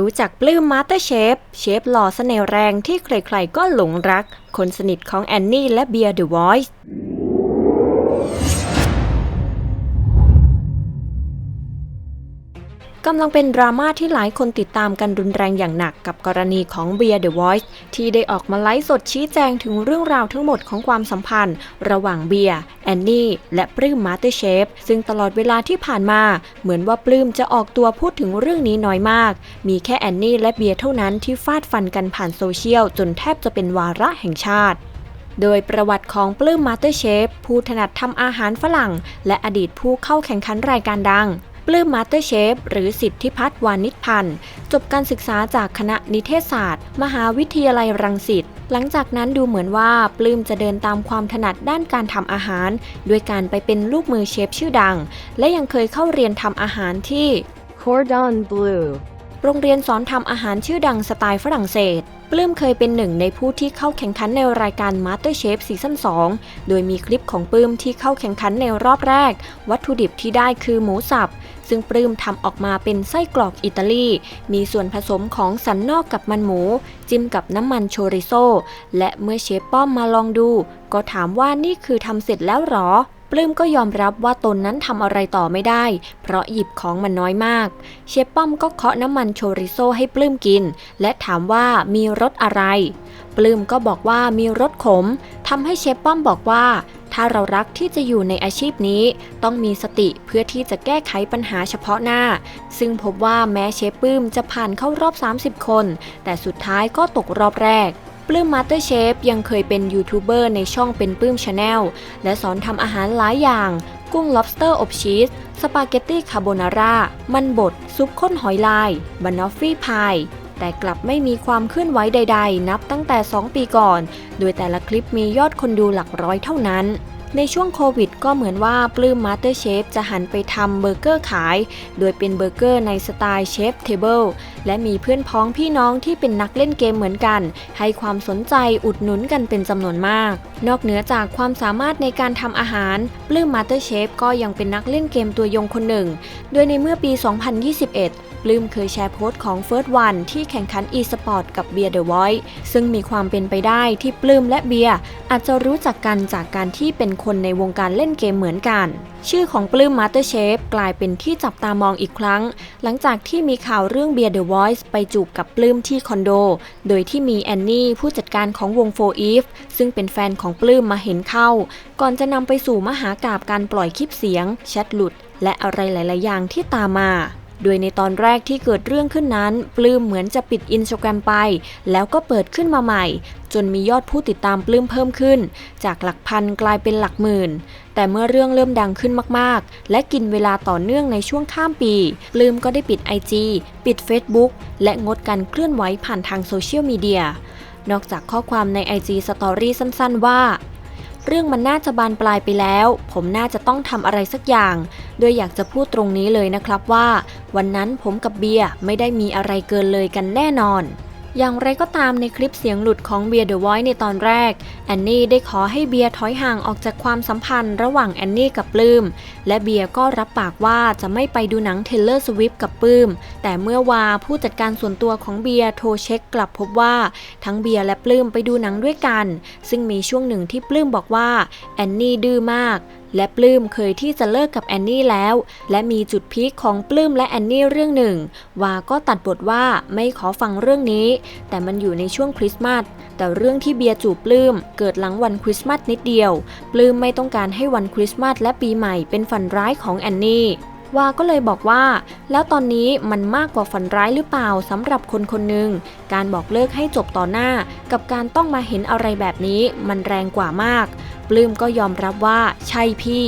รู้จักปลื้มมาสเตอร์เชฟ เชฟหล่อเสน่ห์แรงที่ใครๆก็หลงรัก คนสนิทของแอนนี่และเบียร์เดอะวอยซ์ กำลังเป็นดราม่าที่หลายคนติดตามกันรุนแรงอย่างหนักกับกรณีของเบียร์เดอะวอยซ์ที่ได้ออกมาไลฟ์สดชี้แจงถึงเรื่องราวทั้งหมดของความสัมพันธ์ ระหว่างเบียร์แอนนี่ และปลื้มมาสเตอร์เชฟซึ่งตลอดเวลาที่ผ่านมา เหมือนว่าปลื้มจะออกตัวพูดถึงเรื่องนี้น้อยมาก มีแค่แอนนี่และเบียร์เท่านั้นที่ฟาดฟันกันผ่านโซเชียลจนแทบจะเป็นวาระแห่งชาติโดยประวัติของปลื้มมาสเตอร์เชฟผู้ถนัดทำอาหารฝรั่ง และอดีตผู้เข้าแข่งขันรายการดัง ลื้มมาสเตอร์เชฟหรือสิทธิพัฒน์วานิชพันธ์จบการศึกษาจากคณะนิเทศศาสตร์ มหาวิทยาลัยรังสิตหลังจากนั้นดูเหมือนว่าปลื้มจะเดินตามความถนัดด้านการทำอาหาร ด้วยการไปเป็นลูกมือเชฟชื่อดัง และยังเคยเข้าเรียนทำอาหารที่ Cordon Bleu. โรงเรียนสอนทำอาหารชื่อดังสไตล์ฝรั่งเศส ปลื้มเคยเป็นหนึ่งในผู้ที่เข้าแข่งขันในรายการ MasterChef ซีซั่น2 โดยมีคลิปของปลื้มที่เข้าแข่งขันในรอบแรก วัตถุดิบที่ได้คือหมูสับ ซึ่งปลื้มทำออกมาเป็นไส้กรอกอิตาลี มีส่วนผสมของสันนอกกับมันหมู จิ้มกับน้ำมันโชริโซ และเมื่อเชฟป้อมมาลองดู ก็ถามว่านี่คือทำเสร็จแล้วหรอ ปลื้มก็ยอมรับว่าตนนั้นทำอะไรต่อไม่ได้ เพราะหยิบของมันน้อยมาก เชฟป้อมก็เคาะน้ำมันโชริโซให้ปลื้มกิน และถามว่ามีรสอะไร ปลื้มก็บอกว่ามีรสขมทำให้เชฟป้อมบอกว่า ถ้าเรารักที่จะอยู่ในอาชีพนี้ ต้องมีสติเพื่อที่จะแก้ไขปัญหาเฉพาะหน้า ซึ่งพบว่าแม้เชฟปื้มจะผ่านเข้ารอบ 30 คน แต่สุดท้ายก็ตกรอบแรก ปลื้มมาสเตอร์เชฟยังเคยเป็นยูทูบเบอร์ในช่องเป็นปลื้มชาแนลและสอนทำอาหารหลายอย่าง กุ้ง lobster อบชีส สปาเกตตี้คาโบนาร่า มันบด ซุปข้นหอยลายบานอฟฟี่พายแต่กลับไม่มีความเคลื่อนไหวใด ๆ นับตั้งแต่ 2 ปีก่อน โดยแต่ละคลิปมียอดคนดูหลักร้อยเท่านั้น ในช่วงโควิดก็เหมือนว่าปลื้มมาสเตอร์เชฟจะหันไปทำเบอร์เกอร์ขาย โดยเป็นเบอร์เกอร์ในสไตล์เชฟเทเบิลและมีเพื่อนพ้องพี่น้องที่เป็นนักเล่นเกมเหมือนกัน ให้ความสนใจอุดหนุนกันเป็นจำนวนมาก นอกเหนือจากความสามารถในการทำอาหาร ปลื้มมาสเตอร์เชฟก็ยังเป็นนักเล่นเกมตัวยงคนหนึ่ง โดยในเมื่อปี 2021 ปลื้มเคยแชร์โพสต์ของ First One ที่แข่งขัน e-sport กับเบียร์เดอะไวท์ซึ่งมีความเป็นไปได้ที่ปลื้มและเบียร์อาจจะรู้จักกันจากการที่เป็นคนในวงการเล่นเกมเหมือนกัน ชื่อของปลื้มมาสเตอร์เชฟกลายเป็นที่จับตามองอีกครั้ง หลังจากที่มีข่าวเรื่องเบียร์เดอะไวท์ไปจูบกับปลื้มที่คอนโด โดยที่มีแอนนี่ผู้จัดการของวงโฟอีฟซึ่งเป็นแฟนของปลื้มมาเห็นเข้า ก่อนจะนำไปสู่มหากาบการปล่อยคลิปเสียงแชทหลุดและอะไรหลาย ๆ อย่างที่ตามมา โดยในตอนแรกที่เกิดเรื่องขึ้นนั้น ปลื้มเหมือนจะปิดอินสตาแกรมไป แล้วก็เปิดขึ้นมาใหม่ จนมียอดผู้ติดตามปลื้มเพิ่มขึ้น จากหลักพันกลายเป็นหลักหมื่น แต่เมื่อเรื่องเริ่มดังขึ้นมากๆ และกินเวลาต่อเนื่องในช่วงข้ามปี ปลื้มก็ได้ปิด IG ปิด Facebook และงดการเคลื่อนไหวผ่านทางโซเชียลมีเดียนอกจากข้อความใน IG Story สั้นๆว่า เรื่องมันน่าจะบานปลายไปแล้ว ผมน่าจะต้องทำอะไรสักอย่าง โดยอยากจะพูดตรงนี้เลยนะครับว่า วันนั้นผมกับเบียร์ไม่ได้มีอะไรเกินเลยกันแน่นอน อย่างไรก็ตามในคลิปเสียงหลุดของเบียร์เดอะไวท์ในตอนแรก แอนนี่ได้ขอให้เบียร์ถอยห่างออกจากความสัมพันธ์ระหว่างแอนนี่กับปลื้ม และเบียร์ก็รับปากว่าจะไม่ไปดูหนังเทเลอร์สวิฟกับปลื้ม แต่เมื่อวาผู้จัดการส่วนตัวของเบียร์โทรเช็คกลับพบว่า ทั้งเบียร์และปลื้มไปดูหนังด้วยกัน ซึ่งมีช่วงหนึ่งที่ปลื้มบอกว่าแอนนี่ดื้อมาก และปลื้มเคยที่จะเลิกกับแอนนี่แล้ว และมีจุดพีคของปลื้มและแอนนี่เรื่องหนึ่งวาก็ตัดบทว่าไม่ขอฟังเรื่องนี้ แต่มันอยู่ในช่วงคริสต์มาสแต่เรื่องที่เบียร์จูบปลื้มเกิดหลังวันคริสต์มาสนิดเดียว ปลื้มไม่ต้องการให้วันคริสต์มาสและปีใหม่เป็นฝันร้ายของแอนนี่ วาก็เลยบอกว่า แล้วตอนนี้มันมากกว่าฝันร้ายหรือเปล่าสำหรับคนคนหนึ่งการบอกเลิกให้จบต่อหน้า กับการต้องมาเห็นอะไรแบบนี้มันแรงกว่ามาก ปลื้มก็ยอมรับว่าใช่พี่